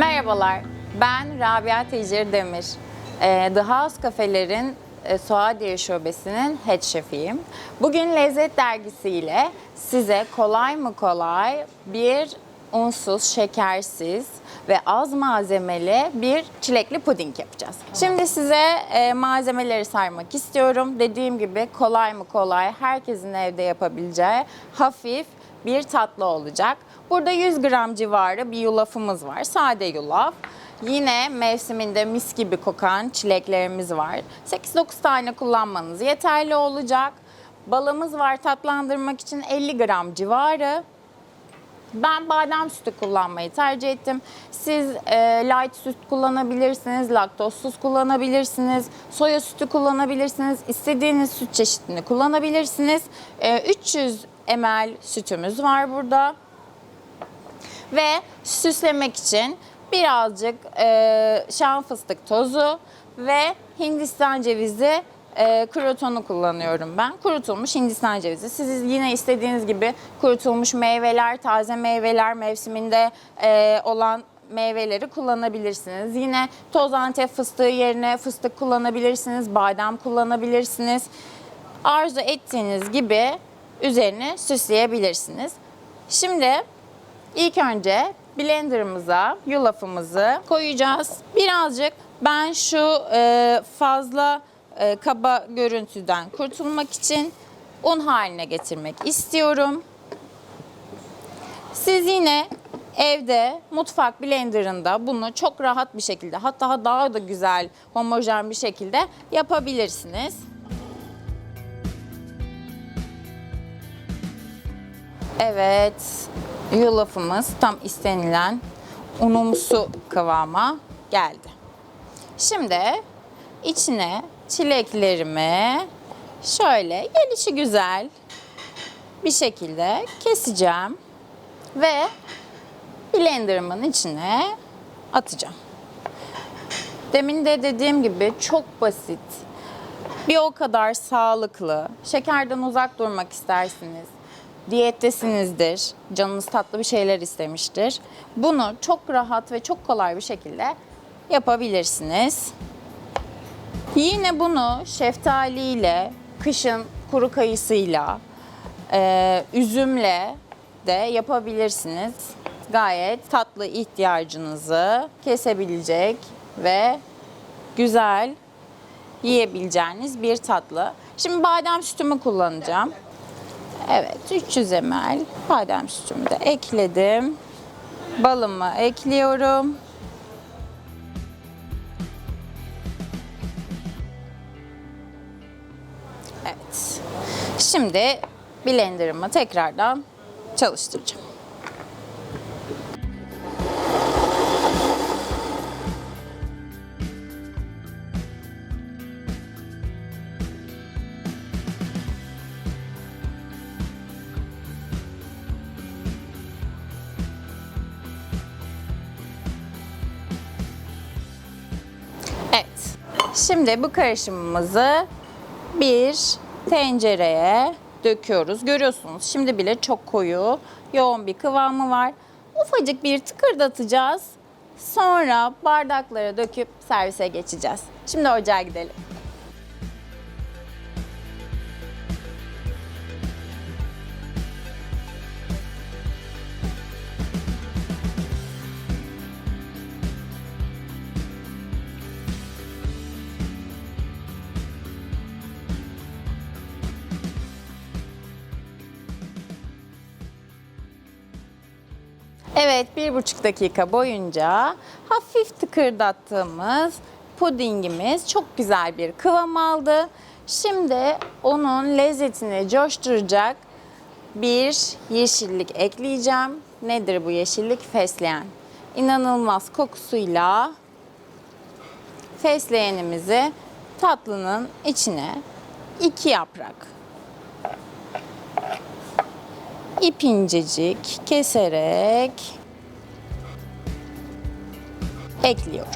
Merhabalar, ben Rabia Tecir Demir. Ee, The House Cafe'lerin e, Suadiye Şubesi'nin head şefiyim. Bugün Lezzet Dergisi ile size kolay mı kolay bir unsuz, şekersiz ve az malzemeli bir çilekli puding yapacağız. Şimdi size e, malzemeleri saymak istiyorum. Dediğim gibi kolay mı kolay, herkesin evde yapabileceği hafif bir tatlı olacak. Burada 100 gram civarı bir yulafımız var. Sade yulaf. Yine mevsiminde mis gibi kokan çileklerimiz var. 8-9 tane kullanmanız yeterli olacak. Balımız var tatlandırmak için 50 gram civarı. Ben badem sütü kullanmayı tercih ettim. Siz e, light süt kullanabilirsiniz, laktozsuz kullanabilirsiniz, soya sütü kullanabilirsiniz, istediğiniz süt çeşidini kullanabilirsiniz. E, 300 ml sütümüz var burada. Ve süslemek için birazcık e, şan fıstık tozu ve Hindistan cevizi e, krotonu kullanıyorum ben. Kurutulmuş Hindistan cevizi. Siz yine istediğiniz gibi kurutulmuş meyveler, taze meyveler mevsiminde e, olan meyveleri kullanabilirsiniz. Yine toz antep fıstığı yerine fıstık kullanabilirsiniz, badem kullanabilirsiniz. Arzu ettiğiniz gibi üzerine süsleyebilirsiniz. Şimdi ilk önce blenderımıza yulafımızı koyacağız. Birazcık ben şu e, fazla e, kaba görüntüden kurtulmak için un haline getirmek istiyorum. Siz yine evde mutfak blenderında bunu çok rahat bir şekilde hatta daha da güzel homojen bir şekilde yapabilirsiniz. Evet, yulafımız tam istenilen unumsu kıvama geldi. Şimdi içine çileklerimi şöyle gelişi güzel bir şekilde keseceğim ve blenderımın içine atacağım. Demin de dediğim gibi çok basit, bir o kadar sağlıklı, şekerden uzak durmak istersiniz, diyettesinizdir, canınız tatlı bir şeyler istemiştir. Bunu çok rahat ve çok kolay bir şekilde yapabilirsiniz. Yine bunu şeftaliyle, kışın kuru kayısıyla, e, üzümle de yapabilirsiniz. Gayet tatlı ihtiyacınızı kesebilecek ve güzel yiyebileceğiniz bir tatlı. Şimdi badem sütümü kullanacağım. Evet 300 ml badem sütümü de ekledim. Balımı ekliyorum. Şimdi blenderımı tekrardan çalıştıracağım. Evet. Şimdi bu karışımımızı bir tencereye döküyoruz. Görüyorsunuz şimdi bile çok koyu, yoğun bir kıvamı var. Ufacık bir tıkırdatacağız. Sonra bardaklara döküp servise geçeceğiz. Şimdi ocağa gidelim. Evet, bir buçuk dakika boyunca hafif tıkırdattığımız pudingimiz çok güzel bir kıvam aldı. Şimdi onun lezzetini coşturacak bir yeşillik ekleyeceğim. Nedir bu yeşillik? Fesleğen. İnanılmaz kokusuyla fesleğenimizi tatlının içine iki yaprak ip incecik keserek ekliyorum.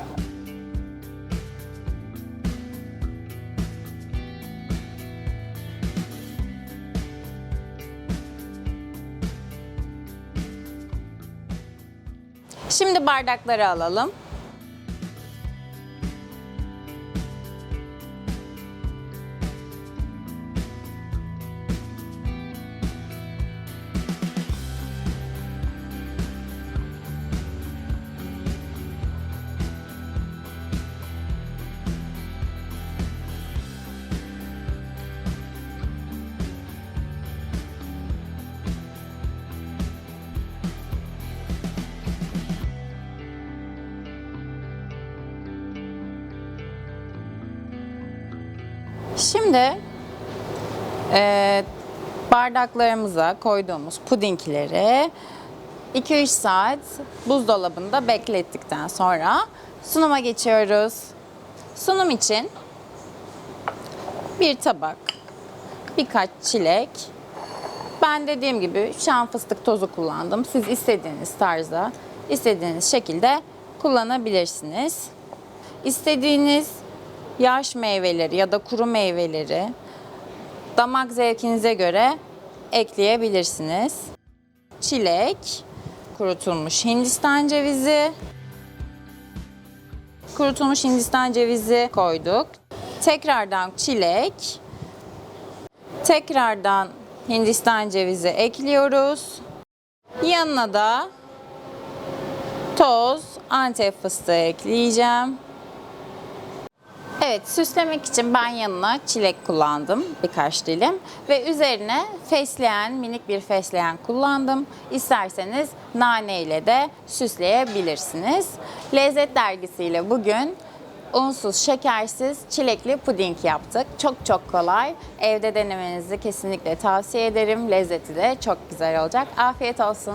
Şimdi bardakları alalım. Şimdi eee, bardaklarımıza koyduğumuz pudingleri 2-3 saat buzdolabında beklettikten sonra sunuma geçiyoruz. Sunum için bir tabak, birkaç çilek. Ben dediğim gibi şan fıstık tozu kullandım. Siz istediğiniz tarzda, istediğiniz şekilde kullanabilirsiniz. İstediğiniz yaş meyveleri ya da kuru meyveleri damak zevkinize göre ekleyebilirsiniz. Çilek, kurutulmuş Hindistan cevizi, kurutulmuş Hindistan cevizi koyduk. Tekrardan çilek, tekrardan Hindistan cevizi ekliyoruz. Yanına da toz Antep fıstığı ekleyeceğim. Evet, süslemek için ben yanına çilek kullandım birkaç dilim ve üzerine fesleğen, minik bir fesleğen kullandım. İsterseniz nane ile de süsleyebilirsiniz. Lezzet dergisiyle bugün unsuz, şekersiz çilekli puding yaptık. Çok çok kolay. Evde denemenizi kesinlikle tavsiye ederim. Lezzeti de çok güzel olacak. Afiyet olsun.